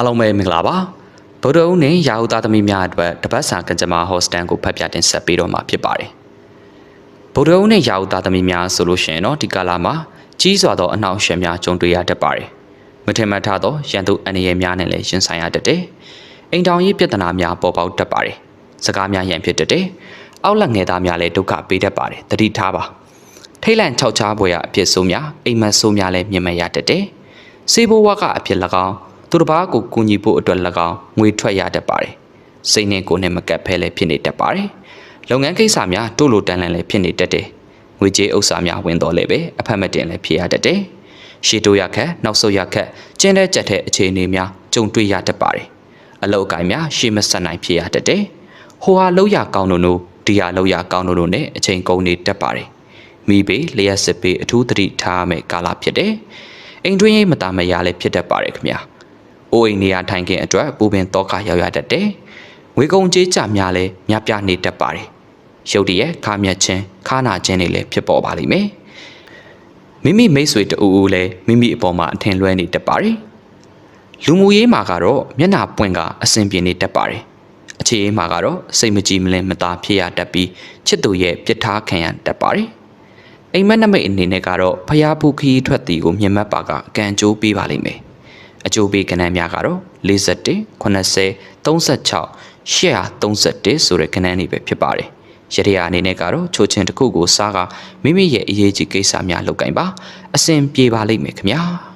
အားလုံးပဲမင်္ဂလာပါဗုဒ္ဓဦးနဲ့ရာဟုသားသမီးများအတွက်တပတ်စာကံကြမ္မာဟော့စတန်ကိုဖတ်ပြတင်ဆက်ပေးတော့မှာဖြစ်ပါတယ်ဗုဒ္ဓဦးနဲ့ရာဟုသားသမီးများဆိုလို့ရှိရင်တော့ဒီကာလမှာကြီးစွာသောအနှောက်အယှက်များကြုံတွေ့ရတတ်ပါတယ်မထင်မှတ်ထားသောရန်သူအန္တရာယ်များနဲ့လည်းရင်ဆိုင်ရတတ်တယ်အိမ်တောင်ရေးပြဿနာများပေါ်ပေါက်တတ်ပါတယ်စကားများရန်ဖြစ်တတ်တယ်အောက်လက်ငယ်သားများလည်းဒုက္ခပေးတတ်ပါတယ်တတိထားပါထိတ်လန့်ခြောက်ခြားဖွယ်ရအဖြစ်ဆိုးများအိမ်မက်ဆိုးများလည်းမြင်မရတတ်တယ်စေဘိုးဝါကအဖြစ်၎င်း သူတစ်ပါးကိုကူညီဖို့အတွက်၎င်းငွေထွက်ရတတ်ပါတယ်။စိတ်နဲ့ကိုယ်နဲ့မကပ်ဖဲလည်းဖြစ်နေတတ်ပါတယ်။လုပ်ငန်းကိစ္စများတိုးလိုတန်းလန့်လည်းဖြစ်နေတတ်တယ်။ငွေကြေးဥစ္စာများဝင်တော်လည်းပဲအဖက်မတင်လည်းဖြစ်ရတတ်တယ်။ရှေ့တိုးရခက်နောက်ဆုတ်ရခက်ကျင်းတဲ့ကြက်တဲ့အခြေအနေများကြုံတွေ့ရတတ်ပါတယ်။အလောက်အကိုင်းများရှေ့မဆက်နိုင်ဖြစ်ရတတ်တယ်။ဟိုဟာလောက်ရကောင်းတို့တို့ဒီဟာလောက်ရကောင်းတို့တို့နဲ့အချိန်ကုန်နေတတ်ပါတယ်။မိဘေးလျှက်စစ်ပေးအထူးသတိထားရမယ့်ကာလဖြစ်တယ်။အိမ်တွင်းရေးမတာမရလည်းဖြစ်တတ်ပါတယ်ခင်ဗျာ။ အိုးအိမ်နေရာထိုင်ခင်အတွက်ပူပင်တော့ခရောက်ရတတ်တယ်။ငွေကုန်ကြေးကြများလည်းများပြားနေတတ်ပါတယ်။ရုတ်တရက်ခါမျက်ချင်းခါနာချင်းတွေလည်းဖြစ်ပေါ်ပါလိမ့်မယ်။မိမိမိတ်ဆွေတူဦးလည်းမိမိအပေါ်မှာအထင်လွဲနေတတ်ပါတယ်။လူမှုရေးမှာကတော့မျက်နှာပွင့်ကအဆင်ပြေနေတတ်ပါတယ်။အခြေအေးမှာကတော့စိတ်မကြည်မလင်မသာဖြစ်ရတတ်ပြီးချစ်သူရဲ့ပြစ်ထားခံရတတ်ပါတယ်။အိမ်မက်နမိတ်အနေနဲ့ကတော့ဖျားဖူးခီးထွက်တီကိုမြင်မှတ်ပါကအကံကြိုးပေးပါလိမ့်မယ်။ အကျိုးပေးကဏ္ဍများကတော့41 80 36 831ဆိုတဲ့ကဏ္ဍတွေပဲဖြစ်ပါတယ်။ရရအနေနဲ့ကတော့ချိုးချင်းတစ်ခုကိုစားကမိမိရဲ့အရေးကြီးကိစ္စများလုပ်ကင်ပါအစဉ်ပြေပါလိမ့်မယ်ခင်ဗျာ။